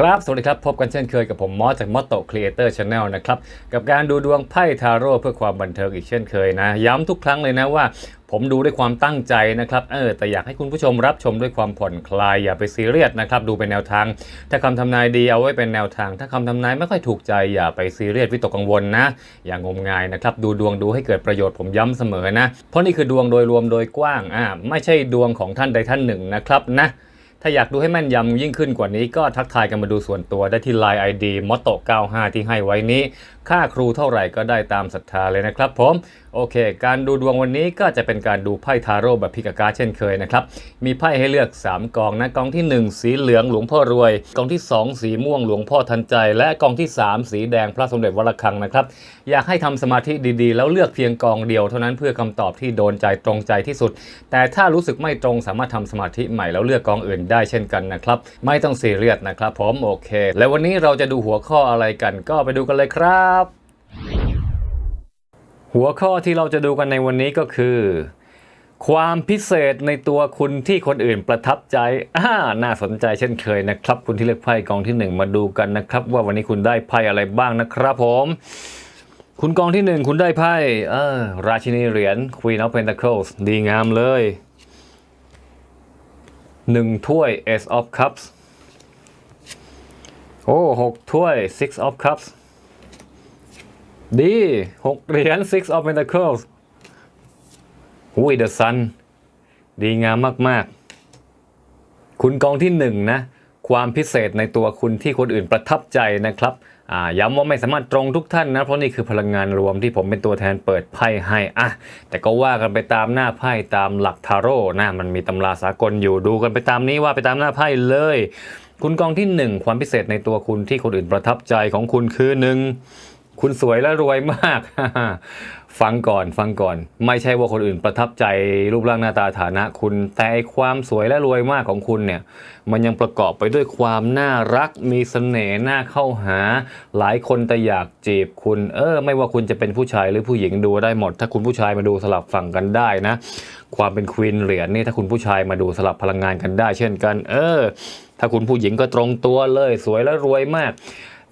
ครับ สวัสดีครับ พบกันเช่นเคยกับผมมอสจากมอ t โตครีเอเตอร์ชาแนลนะครับ กับการดูดวงไพ่ทาโร่เพื่อความบันเทิงอีกเช่นเคยนะ ย้ำทุกครั้งเลยนะว่า ผมดูด้วยความตั้งใจนะครับ เออ แต่อยากให้คุณผู้ชมรับชมด้วยความผ่อนคลาย อย่าไปซีเรียสนะครับ ดูเป็นแนวทาง ถ้าคำทำนายดีเอาไว้เป็นแนวทาง ถ้าคำทำนายไม่ค่อยถูกใจ อย่าไปซีเรียสวิตกกังวลนะ อย่างงมงายนะครับ ดูดวงดูให้เกิดประโยชน์ผมย้ำเสมอนะ เพราะนี่คือดวงโดยรวมโดยกว้าง อ่า ไม่ใช่ดวงของท่านใดท่านหนึ่งนะครับนะ ถ้าอยากดูให้แม่นยำยิ่งขึ้นกว่านี้ก็ทักทายกันมาดูส่วนตัวได้ที่ Line ID m o t o 95ที่ให้ไว้นี้ ค่าครูเท่าไหร่ก็ได้ตามศรัทธาเลยนะครับผม โอเค การดูดวงวันนี้ก็จะเป็นการดูไพ่ทาโร่แบบพิกาการเช่นเคยนะครับ มีไพ่ให้เลือก 3กองนะกองทีหนึ่1 สีเหลืองหลวงพ่อรวย กองที่ 2 สีม่วงหลวงพ่อทันใจ และกองที่ 3 สีแดงพระสมเด็จวรคังนะครับ อยากให้ทำสมาธิดีๆ แล้วเลือกเพียงกองเดียวเท่านั้นเพื่อคำตอบที่โดนใจตรงใจที่สุด แต่ถ้ารู้สึกไม่ตรงสามารถทำสมาธิใหม่แล้วเลือกกองอื่นได้เช่นกันนะครับไม่ต้องซีเรียสนะครับผมโอเค แล้ววันนี้เราจะดูหัวข้ออะไรกัน ก็ไปดูกันเลยครับ หัวข้อที่เราจะดูกันในวันนี้ก็คือ ความพิเศษในตัวคุณที่คนอื่นประทับใจอ่าน่าสนใจเช่นเคยนะครับ คุณที่เลือกไพ่กองที่หนึ่งมาดูกันนะครับ ว่าวันนี้คุณได้ไพ่อะไรบ้างนะครับผม คุณกองที่หนึ่งคุณได้ไพ่เออราชินีเหรียญ Queen of Pentacles ดีงามเลยหนึ่งถ้วย Ace of Cups โอ้หกถ้วย Six of Cups ดีหกเหรียญ Six of Pentacles หุย The Sun ดีงามมาก ๆ คุณกองที่หนึ่งนะ ความพิเศษในตัวคุณที่คนอื่นประทับใจนะครับย้ำว่าไม่สามารถตรงทุกท่านนะ เพราะนี่คือพลังงานรวมที่ผมเป็นตัวแทนเปิดไพ่ให้อะแต่ก็ว่ากันไปตามหน้าไพ่ตามหลักทาโร่นะมันมีตำราสากลอยู่ดูกันไปตามนี้ว่าไปตามหน้าไพ่เลย คุณกองที่หนึ่งความพิเศษในตัวคุณที่คนอื่นประทับใจของคุณคือหนึ่ง คุณสวยและรวยมาก ฟังก่อนฟังก่อน ไม่ใช่ว่าคนอื่นประทับใจรูปร่างหน้าตาฐานะ คุณแต่ความสวยและรวยมากของคุณเนี่ย มันยังประกอบไปด้วยความน่ารักมีเสน่ห์น่าเข้าหา หลายคนแต่อยากจีบคุณ เออ ไม่ว่าคุณจะเป็นผู้ชายหรือผู้หญิงดูได้หมด ถ้าคุณผู้ชายมาดูสลับฝั่งกันได้นะ ความเป็นควีนเหรียญนี่ถ้าคุณผู้ชายมาดูสลับพลังงานกันได้ เช่นกัน เออ ถ้าคุณผู้หญิงก็ตรงตัวเลย สวยและรวยมาก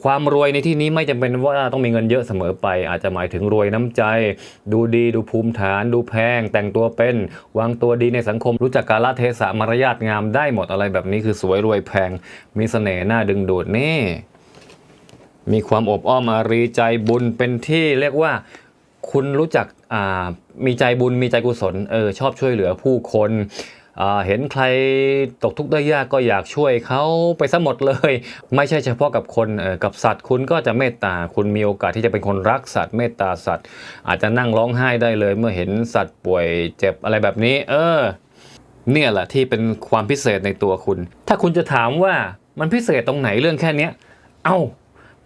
ความรวยในที่นี้ไม่จำเป็นว่าต้องมีเงินเยอะเสมอไป อาจจะหมายถึงรวยน้ำใจ ดูดีดูภูมิฐาน ดูแพง แต่งตัวเป็น วางตัวดีในสังคมรู้จักกาลเทศะมารยาทงามได้หมดอะไรแบบนี้คือสวยรวยแพง มีเสน่ห์น่าดึงดูดนี่มีความอบอ้อมอารีใจบุญเป็นที่เรียกว่าคุณรู้จักมีใจบุญมีใจกุศลเออชอบช่วยเหลือผู้คน เห็นใครตกทุกข์ได้ยากก็อยากช่วยเขาไปซะหมดเลย ไม่ใช่เฉพาะกับคนกับสัตว์ คุณก็จะเมตตาคุณมีโอกาสที่จะเป็นคนรักสัตว์เมตตาสัตว์ อาจจะนั่งร้องไห้ได้เลย เมื่อเห็นสัตว์ป่วยเจ็บอะไรแบบนี้ เออ เนี่ยแหละที่เป็นความพิเศษในตัวคุณ ถ้าคุณจะถามว่ามันพิเศษตรงไหนเรื่องแค่นี้เอ้า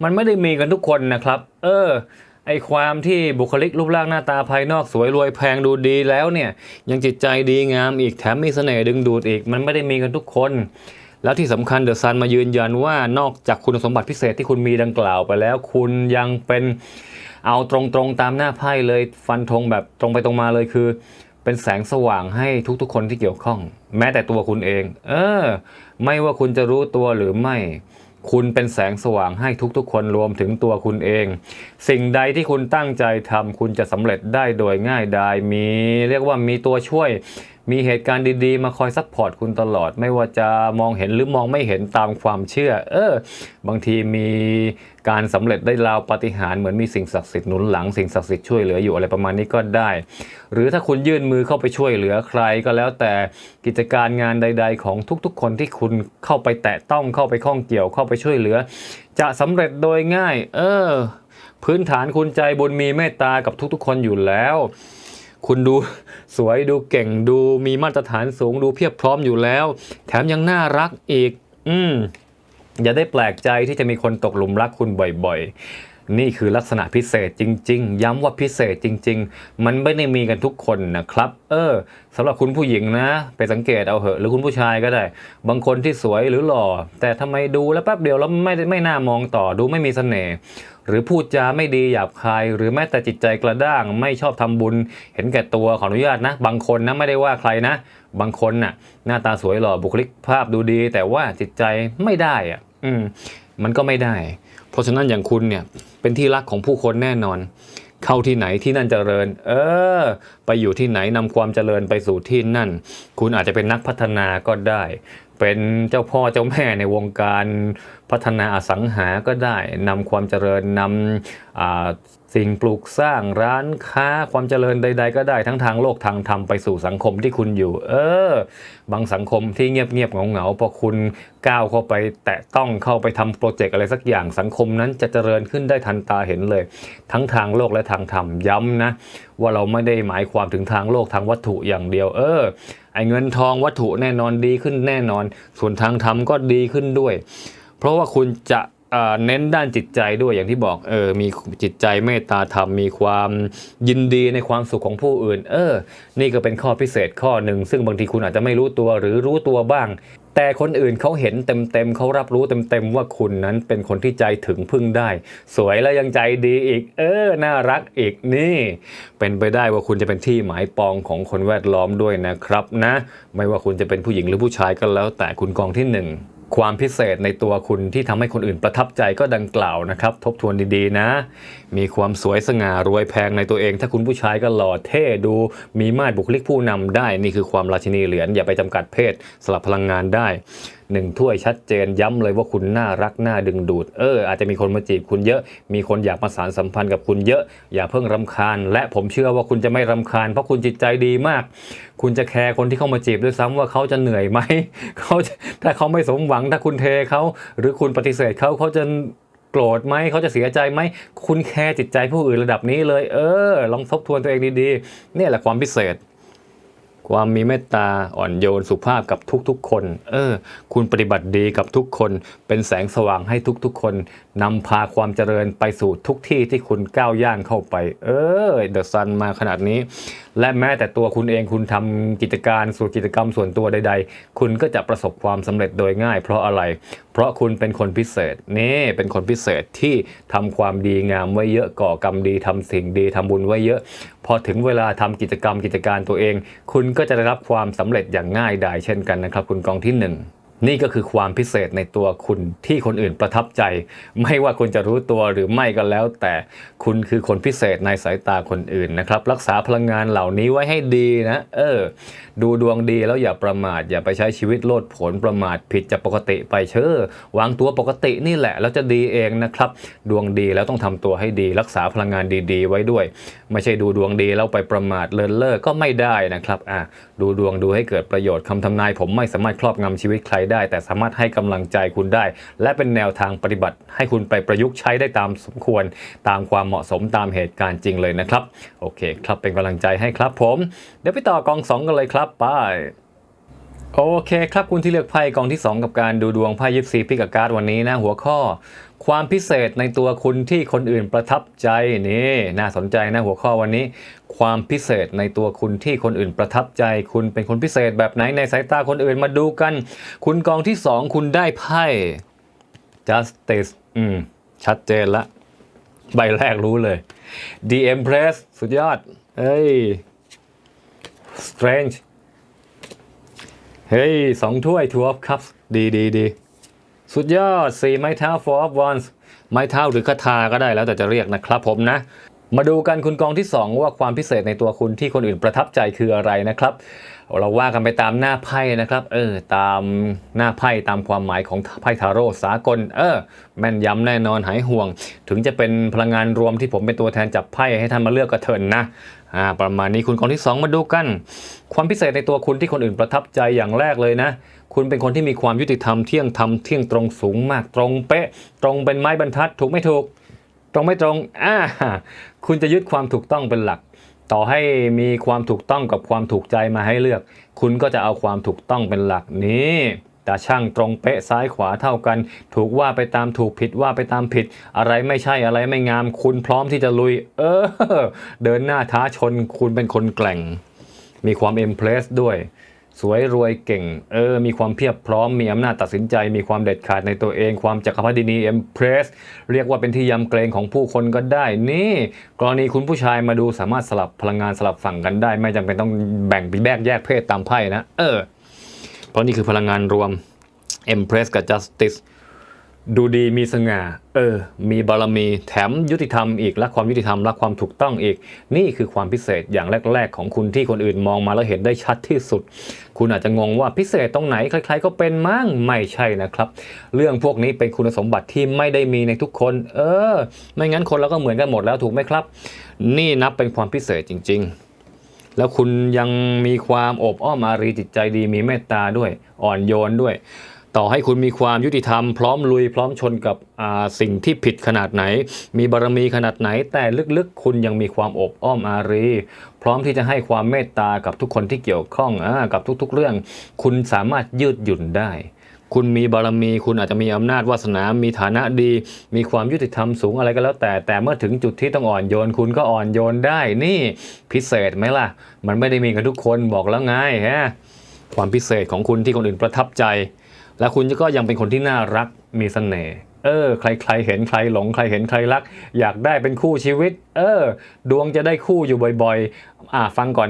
มันไม่ได้มีกันทุกคนนะครับ เออ ไอความที่บุคลิกรูปร่างหน้าตาภายนอกสวยรวยแพงดูดีแล้วเนี่ยยังจิตใจดีงามอีกแถมมีเสน่ห์ดึงดูดอีก มันไม่ได้มีกันทุกคน แล้วที่สำคัญเดอะซันมายืนยันว่านอกจากคุณสมบัติพิเศษที่คุณมีดังกล่าวไปแล้ว คุณยังเป็นเอาตรงๆตามหน้าไพ่เลยฟันธงแบบตรงไปตรงมาเลยคือ เป็นแสงสว่างให้ทุกๆ คนที่เกี่ยวข้อง แม้แต่ตัวคุณเอง เออ ไม่ว่าคุณจะรู้ตัวหรือไม่ คุณเป็นแสงสว่างให้ทุกๆ คนรวมถึงตัวคุณเอง สิ่งใดที่คุณตั้งใจทำคุณจะสำเร็จได้โดยง่ายดายมี เรียกว่ามีตัวช่วย มีเหตุการณ์ดีๆ มาคอยซัพพอร์ตคุณตลอด ไม่ว่าจะมองเห็นหรือมองไม่เห็นตามความเชื่อ เออ บางทีมีการสำเร็จได้ราวปาฏิหาริย์เหมือนมีสิ่งศักดิ์สิทธิ์หนุนหลังสิ่งศักดิ์สิทธิ์ช่วยเหลืออยู่อะไรประมาณนี้ก็ได้ หรือถ้าคุณยื่นมือเข้าไปช่วยเหลือใครก็แล้วแต่กิจการงานใด ๆ ของทุกๆ คนที่คุณเข้าไปแตะต้องเข้าไปข้องเกี่ยวเข้าไปช่วยเหลือ จะสำเร็จโดยง่าย เออ พื้นฐานคุณใจบุญมีเมตตากับทุกๆ คนอยู่แล้ว คุณดูสวยดูเก่งดูมีมาตรฐานสูงดูเพียบพร้อมอยู่แล้ว แถมยังน่ารักอีก อืมอย่าได้แปลกใจที่จะมีคนตกหลุมรักคุณบ่อยๆ นี่คือลักษณะพิเศษจริง ๆ ย้ำว่าพิเศษจริง ๆ มันไม่ได้มีกันทุกคนนะครับ เออสำหรับคุณผู้หญิงนะ ไปสังเกตเอาเหอะหรือคุณผู้ชายก็ได้ บางคนที่สวยหรือหล่อ แต่ทำไมดูแล้วแป๊บเดียวแล้วไม่ได้ไม่น่ามองต่อดูไม่มีเสน่ห์หรือพูดจาไม่ดีหยาบคาย หรือแม้แต่จิตใจกระด้างไม่ชอบทำบุญ เห็นแก่ตัวขออนุญาตนะ บางคนนะไม่ได้ว่าใครนะ บางคนน่ะ หน้าตาสวยหล่อบุคลิกภาพดูดี แต่ว่าจิตใจไม่ได้อะอืมมันก็ไม่ได้ ราะฉะนั้นอย่างคุณเนี่ยเป็นที่รักของผู้คนแน่นอน เข้าที่ไหนที่นั่นเจริญ เออ ไปอยู่ที่ไหนนำความเจริญไปสู่ที่นั่น คุณอาจจะเป็นนักพัฒนาก็ได้ เป็นเจ้าพ่อเจ้าแม่ในวงการพัฒนาอสังหาก็ได้นำความเจริญนำ สิ่งปลูกสร้างร้านค้าความเจริญใด ๆ ก็ได้ทั้งทางโลกทางธรรมไปสู่สังคมที่คุณอยู่ เออ บางสังคมที่เงียบๆเหงาๆพอคุณก้าวเข้าไป แตะต้องเข้าไปทำโปรเจกต์อะไรสักอย่างสังคมนั้นจะเจริญขึ้นได้ทันตาเห็นเลย ทั้งทางโลกและทางธรรมย้ำนะ ว่าเราไม่ได้หมายความถึงทางโลกทางวัตถุอย่างเดียว เออไอเงินทองวัตถุแน่นอนดีขึ้นแน่นอน ส่วนทางธรรมก็ดีขึ้นด้วย เพราะว่าคุณจะ เน้นด้านจิตใจด้วยอย่างที่บอกเออมีจิตใจเมตตาธรรมมีความยินดีในความสุขของผู้อื่น เออ นี่ก็เป็นข้อพิเศษข้อหนึ่ง ซึ่งบางทีคุณอาจจะไม่รู้ตัวหรือรู้ตัวบ้าง แต่คนอื่นเขาเห็นเต็มๆเขารับรู้เต็มๆว่าคุณนั้นเป็นคนที่ใจถึงพึ่งได้ สวยแล้วยังใจดีอีก เออ น่ารักอีกนี่ เป็นไปได้ว่าคุณจะเป็นที่หมายปองของคนแวดล้อมด้วยนะครับนะ ไม่ว่าคุณจะเป็นผู้หญิงหรือผู้ชายก็แล้ว แต่คุณกองที่หนึ่ง ความพิเศษในตัวคุณที่ทำให้คนอื่นประทับใจก็ดังกล่าวนะครับ ทบทวนดีๆนะ มีความสวยสง่ารวยแพงในตัวเอง ถ้าคุณผู้ชายก็หล่อเท่ดู มีมาดบุคลิกผู้นำได้ นี่คือความราชินีเหรียญอย่าไปจำกัดเพศสลับพลังงานได้ หนึ่งถ้วยชัดเจนย้ำเลยว่าคุณน่ารักน่าดึงดูด เออ อาจจะมีคนมาจีบคุณเยอะ มีคนอยากมาสารสัมพันธ์กับคุณเยอะ อย่าเพิ่งรำคาญ และผมเชื่อว่าคุณจะไม่รำคาญ เพราะคุณจิตใจดีมาก คุณจะแคร์คนที่เข้ามาจีบด้วยซ้ำว่าเขาจะเหนื่อยไหมเขาถ้าเขาไม่สมหวังถ้าคุณเทเขาหรือคุณปฏิเสธเขาเขาจะโกรธไหมเขาจะเสียใจไหม คุณแคร์จิตใจผู้อื่นระดับนี้เลย เออ ลองทบทวนตัวเองดีๆ เนี่ยแหละความพิเศษ ความมีเมตตาอ่อนโยนสุภาพกับทุกๆ คน เออ คุณปฏิบัติดีกับทุกคน เป็นแสงสว่างให้ทุกๆ คนนำพาความเจริญไปสู่ทุกที่ที่คุณก้าวย่างเข้าไป เออเดอะซันมาขนาดนี้ และแม้แต่ตัวคุณเองคุณทำกิจการส่วนกิจกรรมส่วนตัวใด ๆ คุณก็จะประสบความสำเร็จโดยง่าย เพราะอะไร ราะคุณเป็นคนพิเศษนี่เป็นคนพิเศษที่ทำความดีงามไว้เยอะก่อกรรมดีทำสิ่งดีทำบุญไว้เยอะ พอถึงเวลาทำกิจกรรมกิจการตัวเอง คุณก็จะได้รับความสำเร็จอย่างง่ายดายเช่นกันนะครับ คุณกองที่ห นี่ก็คือความพิเศษในตัวคุณที่คนอื่นประทับใจ ไม่ว่าคุณจะรู้ตัวหรือไม่ก็แล้ว แต่คุณคือคนพิเศษในสายตาคนอื่นนะครับ รักษาพลังงานเหล่านี้ไว้ให้ดีนะเออ ดูดวงดีแล้วอย่าประมาท อย่าไปใช้ชีวิตโลดผนประมาทผิดจากปกติไปเชอวางตัวปกตินี่แหละ แล้วจะดีเองนะครับ ดวงดีแล้วต้องทำตัวให้ดี รักษาพลังงานดีๆ ไว้ด้วย ไม่ใช่ดูดวงดีแล้วไปประมาทเลินเล่อก็ไม่ได้นะครับอะดูดวงดูให้เกิดประโยชน์คำทำนาย ผมไม่สามารถครอบงำชีวิตใครได้ แต่สามารถให้กำลังใจคุณได้ และเป็นแนวทางปฏิบัติ ให้คุณไปประยุกต์ใช้ได้ตามสมควร ตามความเหมาะสมตามเหตุการณ์จริงเลยนะครับ โอเคครับเป็นกำลังใจให้ครับผม เดี๋ยวไปต่อกองสองกันเลยครับไป โอเคครับคุณที่เลือกไพ่กองที่ 2 กับการดูดวงไพ่ยิปซีพิกการ์ดวันนี้นะหัวข้อ ความพิเศษในตัวคุณที่คนอื่นประทับใจนี่น่าสนใจนะหัวข้อวันนี้ ความพิเศษในตัวคุณที่คนอื่นประทับใจ คุณเป็นคนพิเศษแบบไหนในสายตาคนอื่นมาดูกัน คุณกองที่ 2 คุณได้ไพ่ justice อืมชัดเจนละใบแรกรู้เลย The Empress สุดยอดเฮ้ย Strange เฮ้ยสองถ้วย two of cups ดีดีดีสุดยอดสี่ไม้เท้า four of wands ไม้เท้าหรือคาถาก็ได้แล้วแต่จะเรียกนะครับผมนะ มาดูกันคุณกองที่ 2 ว่าความพิเศษในตัวคุณที่คนอื่นประทับใจคืออะไรนะครับ เราว่ากันไปตามหน้าไพ่นะครับ เออ ตามหน้าไพ่ตามความหมายของไพ่ทาโร่สากล เออ แม่นยำแน่นอนหายห่วง ถึงจะเป็นพลังงานรวมที่ผมเป็นตัวแทนจับไพ่ให้ท่านมาเลือกกระเถินนะ อ่าประมาณนี้คุณกองที่ 2 มาดูกัน ความพิเศษในตัวคุณที่คนอื่นประทับใจอย่างแรกเลยนะ คุณเป็นคนที่มีความยุติธรรมเที่ยงธรรมเที่ยงตรงสูงมากตรงเป๊ะ ตรงเป็นไม้บรรทัดถูกไม่ถูก ตรงไม่ตรงอ่าคุณจะยึดความถูกต้องเป็นหลัก ต่อให้มีความถูกต้องกับความถูกใจมาให้เลือก คุณก็จะเอาความถูกต้องเป็นหลักนี้ แต่ช่างตรงเป๊ะซ้ายขวาเท่ากัน ถูกว่าไปตามถูกผิดว่าไปตามผิด อะไรไม่ใช่อะไรไม่งาม คุณพร้อมที่จะลุย เออ เดินหน้าท้าชนคุณเป็นคนแกร่ง มีความเอ็มเพรสด้วย สวยรวยเก่ง เออ มีความเพียบพร้อมมีอำนาจตัดสินใจ มีความเด็ดขาดในตัวเอง ความจักรพรรดินีเอ็มเพรสเรียกว่าเป็นที่ยำเกรงของผู้คนก็ได้ นี่ กรณีคุณผู้ชายมาดูสามารถสลับพลังงานสลับฝั่งกันได้ ไม่จำเป็นต้องแบ่งแบกแยกเพศตามไพ่นะ เออ เพราะนี่คือพลังงานรวม Empress กับ Justice ดูดีมีสง่า เออ มีบารมี แถมยุติธรรมอีกและความยุติธรรมและความถูกต้องอีก นี่คือความพิเศษอย่างแรก ๆ ของคุณที่คนอื่นมองมาแล้วเห็นได้ชัดที่สุด คุณอาจจะงงว่าพิเศษตรงไหนใครๆก็เป็นมั้งไม่ใช่นะครับ เรื่องพวกนี้เป็นคุณสมบัติที่ไม่ได้มีในทุกคน เออ ไม่งั้นคนเราก็เหมือนกันหมดแล้วถูกไหมครับ นี่นับเป็นความพิเศษจริง ๆ แล้วคุณยังมีความอบอ้อมอารีจิตใจดีมีเมตตาด้วยอ่อนโยนด้วย ต่อให้คุณมีความยุติธรรมพร้อมลุยพร้อมชนกับสิ่งที่ผิดขนาดไหน มีบารมีขนาดไหน แต่ลึกๆ คุณยังมีความอบอ้อมอารี พร้อมที่จะให้ความเมตตากับทุกคนที่เกี่ยวข้องอกับทุกๆ เรื่อง คุณสามารถยืดหยุ่นได้ คุณมีบารมี คุณอาจจะมีอำนาจวาสนา มีฐานะดี มีความยุติธรรมสูงอะไรก็แล้ว แต่แต่เมื่อถึงจุดที่ต้องอ่อนโยน คุณก็อ่อนโยนได้นี่พิเศษไหมล่ะ มันไม่ได้มีกับทุกคนบอกแล้วไงฮะความพิเศษของคุณที่คนอื่นประทับใจ และคุณก็ยังเป็นคนที่น่ารักมีเสน่ห์ เออ ใครๆเห็นใครหลงใครเห็นใครรัก อยากได้เป็นคู่ชีวิต เออ ดวงจะได้คู่อยู่บ่อยๆ อ่าฟังก่อน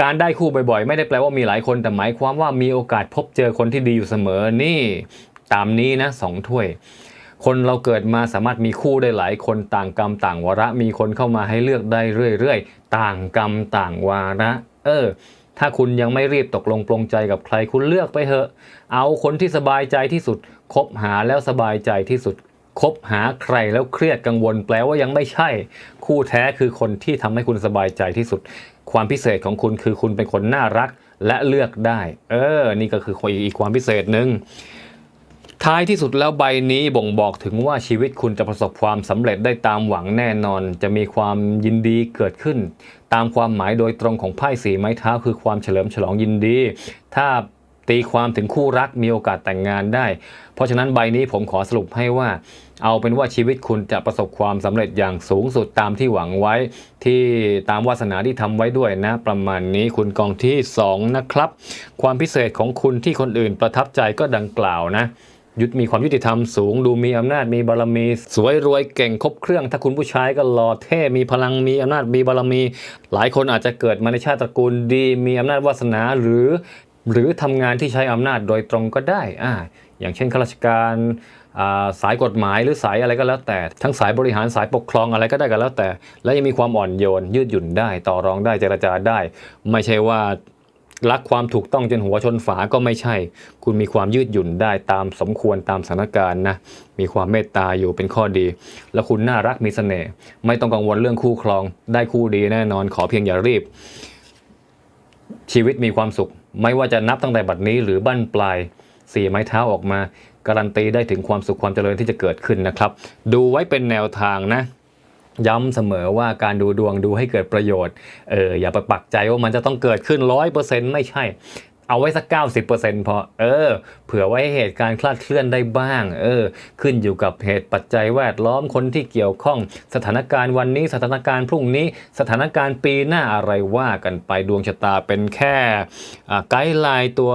การได้คู่บ่อยๆ ไม่ได้แปลว่ามีหลายคนแต่หมายความว่ามีโอกาสพบเจอคนที่ดีอยู่เสมอนี่ ตามนี้นะสองถ้วย คนเราเกิดมาสามารถมีคู่ได้หลายคนต่างกรรมต่างวาระมีคนเข้ามาให้เลือกได้เรื่อยๆ ต่างกรรมต่างวาระ เออ ถ้าคุณยังไม่รีบตกลงปลงใจกับใครคุณเลือกไปเถอะ เอาคนที่สบายใจที่สุด คบหาแล้วสบายใจที่สุด คบหาใครแล้วเครียดกังวล แปลว่ายังไม่ใช่ คู่แท้คือคนที่ทำให้คุณสบายใจที่สุด ความพิเศษของคุณคือคุณเป็นคนน่ารักและเลือกได้ เออ นี่ก็คืออีกความพิเศษหนึ่งท้ายที่สุดแล้วใบนี้บ่งบอกถึงว่าชีวิตคุณจะประสบความสำเร็จได้ตามหวังแน่นอน จะมีความยินดีเกิดขึ้น ตามความหมายโดยตรงของไพ่สีไม้เท้าคือความเฉลิมฉลองยินดี ถ้าตีความถึงคู่รักมีโอกาสแต่งงานได้ เพราะฉะนั้นใบนี้ผมขอสรุปให้ว่า เอาเป็นว่าชีวิตคุณจะประสบความสำเร็จอย่างสูงสุดตามที่หวังไว้ ที่ตามวาสนาที่ทำไว้ด้วยนะ ประมาณนี้คุณกองที่สองนะครับ ความพิเศษของคุณที่คนอื่นประทับใจก็ดังกล่าวนะ ยุดมีความยุติธรรมสูง ดูมีอำนาจมีบารมี สวยรวยเก่งครบเครื่อง ถ้าคุณผู้ชายก็หล่อเท่ มีพลังมีอำนาจมีบารมี หลายคนอาจจะเกิดมาในชาติตระกูลดี มีอำนาจวาสนาหรือ หรือทำงานที่ใช้อำนาจโดยตรงก็ได้อ่าอย่างเช่นข้าราชการสายกฎหมายหรือสายอะไรก็แล้วแต่ ทั้งสายบริหารสายปกครองอะไรก็ได้ก็แล้วแต่ และยังมีความอ่อนโยนยืดหยุ่นได้ ต่อรองได้เจรจาได้ ไม่ใช่ว่า รักความถูกต้องจนหัวชนฝาก็ไม่ใช่ คุณมีความยืดหยุ่นได้ตามสมควรตามสถานการณ์นะ มีความเมตตาอยู่เป็นข้อดี แล้วคุณน่ารักมีเสน่ห์ไม่ต้องกังวลเรื่องคู่ครอง ได้คู่ดีแน่นอนขอเพียงอย่ารีบ ชีวิตมีความสุข ไม่ว่าจะนับตั้งแต่บัดนี้หรือบั้นปลายสี่ไม้เท้าออกมา การันตีได้ถึงความสุขความเจริญที่จะเกิดขึ้นนะครับ ดูไว้เป็นแนวทางนะ ย้ำเสมอว่าการดูดวงดูให้เกิดประโยชน์ เอออย่าไปปักใจว่ามันจะต้องเกิดขึ้นร้อยเปอร์เซ็นต์ไม่ใช่ เอาไว้สักเก้าสิบเปอร์เซ็นต์พอ เออ เผื่อไว้ให้เหตุการณ์คลาดเคลื่อนได้บ้าง เออ ขึ้นอยู่กับเหตุปัจจัยแวดล้อมคนที่เกี่ยวข้อง สถานการณ์วันนี้ สถานการณ์พรุ่งนี้ สถานการณ์ปีหน้าอะไรว่ากันไปดวงชะตาเป็นแค่ไกด์ไลน์ตัว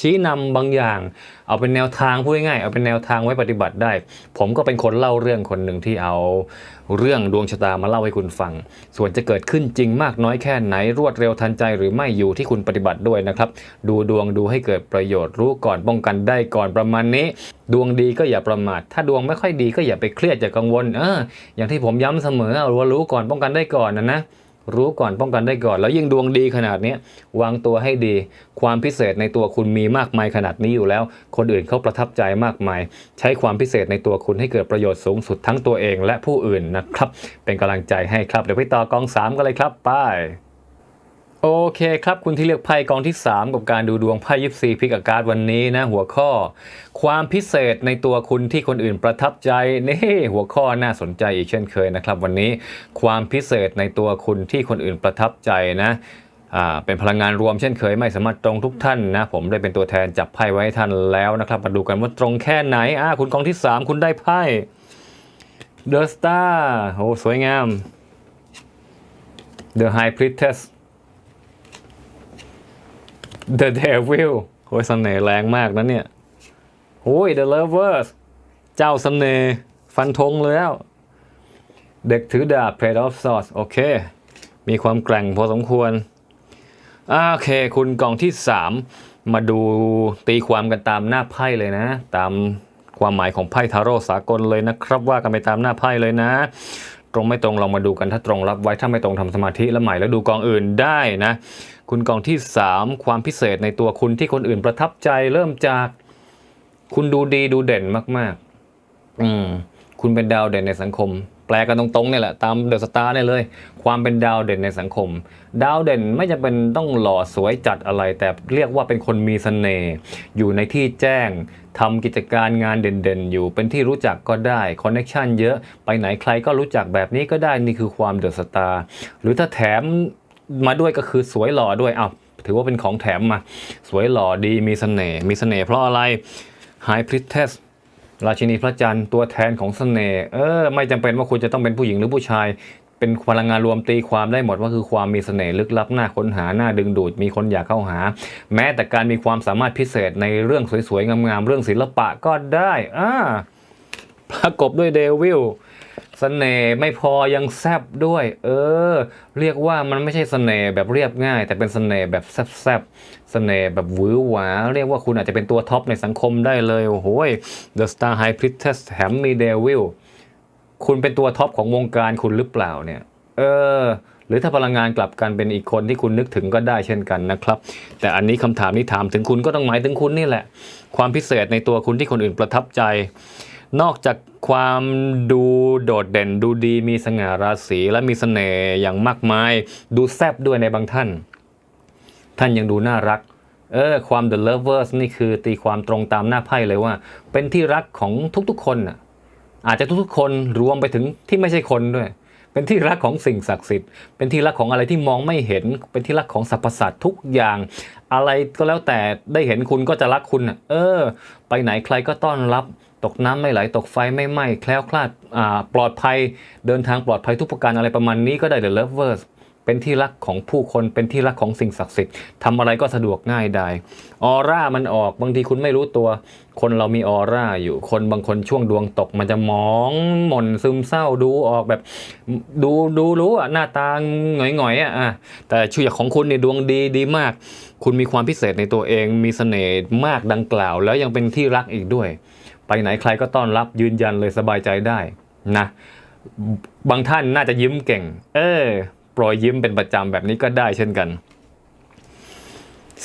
ชี้นำบางอย่าง เอาเป็นแนวทางพูดง่ายๆเอาเป็นแนวทางไว้ปฏิบัติได้ ผมก็เป็นคนเล่าเรื่องคนหนึ่งที่เอาเรื่องดวงชะตามาเล่าให้คุณฟัง ส่วนจะเกิดขึ้นจริงมากน้อยแค่ไหนรวดเร็วทันใจหรือไม่อยู่ที่คุณปฏิบัติด้วยนะครับ ดูดวงดูให้เกิดประโยชน์รู้ก่อนป้องกันได้ก่อนประมาณนี้ ดวงดีก็อย่าประมาท ถ้าดวงไม่ค่อยดีก็อย่าไปเครียดอย่ากังวล เอออย่างที่ผมย้ำเสมอเอาว่ารู้ก่อนป้องกันได้ก่อนนะนะ รู้ก่อนป้องกันได้ก่อน แล้วยิ่งดวงดีขนาดนี้วางตัวให้ดี ความพิเศษในตัวคุณมีมากมายขนาดนี้อยู่แล้ว คนอื่นเขาประทับใจมากมาย ใช้ความพิเศษในตัวคุณให้เกิดประโยชน์สูงสุดทั้งตัวเองและผู้อื่นนะครับ เป็นกำลังใจให้ครับ เดี๋ยวไปต่อกองสามกันเลยครับไป โอเคครับคุณที่เลือกไพ่กองที่ 3 กับการดูดวงไพ่ยิปซีพิกอาการ์ดวันนี้นะ หัวข้อ ความพิเศษในตัวคุณที่คนอื่นประทับใจนี่หัวข้อน่าสนใจอีกเช่นเคยนะครับ วันนี้ความพิเศษในตัวคุณที่คนอื่นประทับใจนะอ่าเป็นพลังงานรวมเช่นเคยไม่สามารถตรงทุกท่านนะ ผมได้เป็นตัวแทนจับไพ่ไว้ท่านแล้วนะครับ มาดูกันว่าตรงแค่ไหนอ่าคุณกองที่ 3 คุณได้ไพ่ The Star โอ้สวยงาม The High Priestess The Devil โอ้ยเสน่ห์แรงมากนะเนี่ยโอ้ย The Lovers เจ้าเสน่ห์ฟันธงเลยแล้ว เด็กถือดาบ Page of Swords โอเค มีความแกร่งพอสมควร โอเค คุณกองที่ 3 มาดูตีความกันตามหน้าไพ่เลยนะ ตามความหมายของไพ่ทาโร่สากลเลยนะครับ ว่ากันไปตามหน้าไพ่เลยนะ ตรงไม่ตรงลองมาดูกันถ้าตรงรับไว้ถ้าไม่ตรงทำสมาธิแล้วใหม่แล้วดูกองอื่นได้นะ คุณกองที่ 3 ความพิเศษในตัวคุณที่คนอื่นประทับใจเริ่มจากคุณดูดีดูเด่นมาก ๆ อืม คุณเป็นดาวเด่นในสังคม แปลกันตรงๆเนี่ยแหละ ตามเดอะสตาร์เนี่ยเลย ความเป็นดาวเด่นในสังคม ดาวเด่นไม่จำเป็นต้องหล่อสวยจัดอะไร แต่เรียกว่าเป็นคนมีเสน่ห์อยู่ในที่แจ้งทำกิจการงานเด่นๆ อยู่ เป็นที่รู้จักก็ได้คอนเน็ชันเยอะ ไปไหนใครก็รู้จักแบบนี้ก็ได้นี่คือความเดอะสตาร์หรือถ้าแถม มาด้วยก็คือสวยหล่อด้วยเอาถือว่าเป็นของแถมมา สวยหล่อดีมีเสน่ห์มีเสน่ห์เพราะอะไร High Priestess ราชินีพระจันทร์ตัวแทนของเสน่ห์เออไม่จำเป็นว่าคุณจะต้องเป็นผู้หญิงหรือผู้ชาย เป็นพลังงานรวมตีความได้หมดว่าคือความมีเสน่ห์ลึกลับหน่าค้นหาน่าดึงดูดมีคนอยากเข้าหา แม้แต่การมีความสามารถพิเศษในเรื่องสวยๆงามๆเรื่องศิลปะก็ได้อ่าประกบด้วยเดวิล สน่ห์ไม่พอยังแซบด้วย เออ เรียกว่ามันไม่ใช่เสน่ห์แบบเรียบง่าย แต่เป็นเสน่ห์แบบแซบๆเสน่ห์แบบหวือหวา เรียกว่าคุณอาจจะเป็นตัวท็อปในสังคมได้เลย โอ้โห The Star High Priestess แถมมีเดวิลคุณเป็นตัวท็อปของวงการคุณหรือเปล่าเนี่ย เออ หรือถ้าพลังงานกลับกันเป็นอีกคนที่คุณนึกถึงก็ได้เช่นกันนะครับ แต่อันนี้คำถามนี้ถามถึงคุณก็ต้องหมายถึงคุณนี่แหละ ความพิเศษในตัวคุณที่คนอื่นประทับใจ นอกจากความดูโดดเด่นดูดีมีสง่าราศีและมีเสน่ห์อย่างมากมาย ดูแซบด้วยในบางท่าน ท่านยังดูน่ารัก เออความ The Lovers นี่คือตีความตรงตามหน้าไพ่เลยว่า เป็นที่รักของทุกๆคนน่ะอาจจะทุกๆคนรวมไปถึงที่ไม่ใช่คนด้วยเป็นที่รักของสิ่งศักดิ์สิทธิ์ เป็นที่รักของอะไรที่มองไม่เห็น เป็นที่รักของสรรพสัตว์ทุกอย่าง อะไรก็แล้วแต่ได้เห็นคุณก็จะรักคุณ เออ ไปไหนใครก็ต้อนรับ ตกน้ำไม่ไหลตกไฟไม่ไหม้แคล้วคลาดปลอดภัยเดินทางปลอดภัยทุกประการอะไรประมาณนี้ก็ได้ The Lovers เป็นที่รักของผู้คนเป็นที่รักของสิ่งศักดิ์สิทธิ์ทำอะไรก็สะดวกง่ายได้ออร่ามันออกบางทีคุณไม่รู้ตัว คนเรามีออร่าอยู่คนบางคนช่วงดวงตก มันจะมองหม่นซึมเศร้าดูออกแบบดูดูรู้อะหน้าตาหงอยๆอะอะแต่ชื่อของคุณเนี่ยดวงดีดีมาก คุณมีความพิเศษในตัวเองมีเสน่ห์มากดังกล่าว แล้วยังเป็นที่รักอีกด้วย ไปไหนใครก็ต้อนรับยืนยันเลยสบายใจได้นะ บางท่านน่าจะยิ้มเก่ง เออโปรยยิ้มเป็นประจำแบบนี้ก็ได้เช่นกัน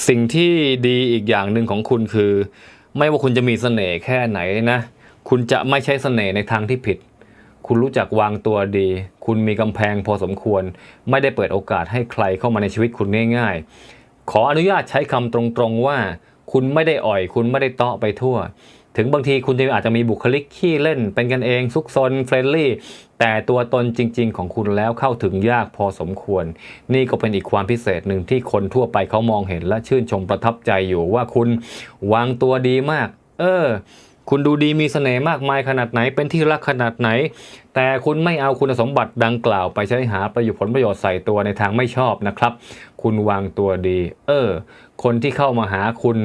สิ่งที่ดีอีกอย่างหนึ่งของคุณคือ ไม่ว่าคุณจะมีเสน่ห์แค่ไหนนะ คุณจะไม่ใช้เสน่ห์ในทางที่ผิด คุณรู้จักวางตัวดี คุณมีกำแพงพอสมควร ไม่ได้เปิดโอกาสให้ใครเข้ามาในชีวิตคุณง่าย ๆ ขออนุญาตใช้คำตรงๆว่า คุณไม่ได้อ่อย คุณไม่ได้เตาะไปทั่ว ถึงบางทีคุณจะอาจจะมีบุคลิกขี้เล่น เป็นกันเองซุกซนเฟรนลี่ แต่ตัวตนจริง ๆ ของคุณแล้วเข้าถึงยากพอสมควร นี่ก็เป็นอีกความพิเศษหนึ่งที่คนทั่วไปเขามองเห็นและชื่นชมประทับใจอยู่ว่าคุณวางตัวดีมาก เออ คุณดูดีมีเสน่ห์มากมายขนาดไหนเป็นที่รักขนาดไหน แต่คุณไม่เอาคุณสมบัติดังกล่าวไปใช้หาประโยชน์ผลประโยชน์ใส่ตัวในทางไม่ชอบนะครับ คุณวางตัวดี เออ คนที่เข้ามาหาคุณ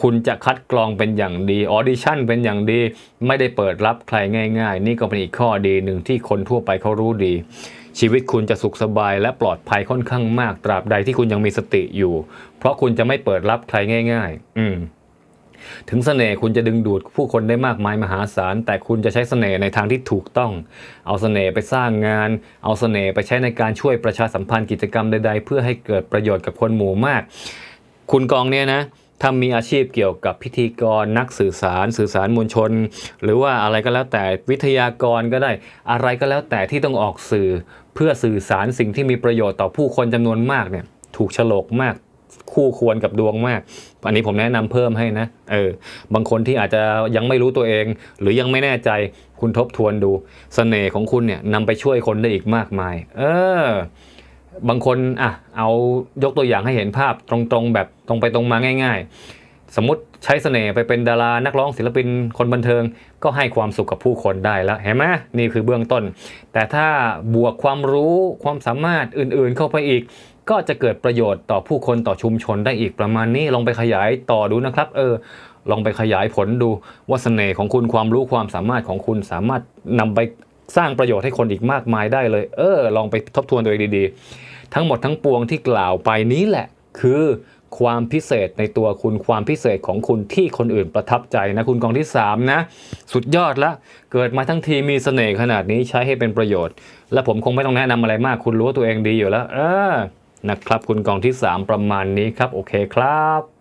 คุณจะคัดกรองเป็นอย่างดีออดิชั่นเป็นอย่างดี ไม่ได้เปิดรับใครง่าย ๆ นี่ก็เป็นอีกข้อดีหนึ่งที่คนทั่วไปเขารู้ดี ชีวิตคุณจะสุขสบายและปลอดภัยค่อนข้างมากตราบใดที่คุณยังมีสติอยู่ เพราะคุณจะไม่เปิดรับใครง่าย ๆ อืมถึงเสน่ห์คุณจะดึงดูดผู้คนได้มากมายมหาศาล แต่คุณจะใช้เสน่ห์ในทางที่ถูกต้อง เอาเสน่ห์ไปสร้างงาน เอาเสน่ห์ไปใช้ในการช่วยประชาสัมพันธ์กิจกรรมใดๆ เพื่อให้เกิดประโยชน์กับคนหมู่มาก คุณกองเนี่ยนะ ถ้ามีอาชีพเกี่ยวกับพิธีกรนักสื่อสาร สื่อสารมวลชน หรือว่าอะไรก็แล้วแต่วิทยากรก็ได้อะไรก็แล้วแต่ที่ต้องออกสื่อเพื่อสื่อสารสิ่งที่มีประโยชน์ต่อผู้คนจำนวนมากเนี่ยถูกฉลกมากคู่ควรกับดวงมาก อันนี้ผมแนะนำเพิ่มให้นะ เออ บางคนที่อาจจะยังไม่รู้ตัวเอง หรือยังไม่แน่ใจ คุณทบทวนดูเสน่ห์ของคุณเนี่ยนำไปช่วยคนได้อีกมากมาย เออ บางคนอะเอายกตัวอย่างให้เห็นภาพตรงๆ แบบตรงไปตรงมาง่าย ๆ สมมติใช้เสน่ห์ไปเป็นดารานักร้องศิลปินคนบันเทิง ก็ให้ความสุขกับผู้คนได้แล้วเห็นไหมนี่คือเบื้องต้น แต่ถ้าบวกความรู้ความสามารถอื่นๆเข้าไปอีก ก็จะเกิดประโยชน์ต่อผู้คนต่อชุมชนได้อีกประมาณนี้ลองไปขยายต่อดูนะครับ เออลองไปขยายผลดูว่าเสน่ห์ของคุณความรู้ความสามารถของคุณสามารถนำไปสร้างประโยชน์ให้คนอีกมากมายได้เลย เออ ลองไปทบทวนตัวเองดีๆ ทั้งหมดทั้งปวงที่กล่าวไปนี้แหละ คือความพิเศษในตัวคุณความพิเศษของคุณที่คนอื่นประทับใจนะคุณกองที่สามนะ สุดยอดละ เกิดมาทั้งทีมีเสน่ห์ขนาดนี้ใช้ให้เป็นประโยชน์ และผมคงไม่ต้องแนะนำอะไรมาก คุณรู้ว่าตัวเองดีอยู่แล้ว เออนะครับ คุณกองที่สามประมาณนี้ครับ โอเคครับ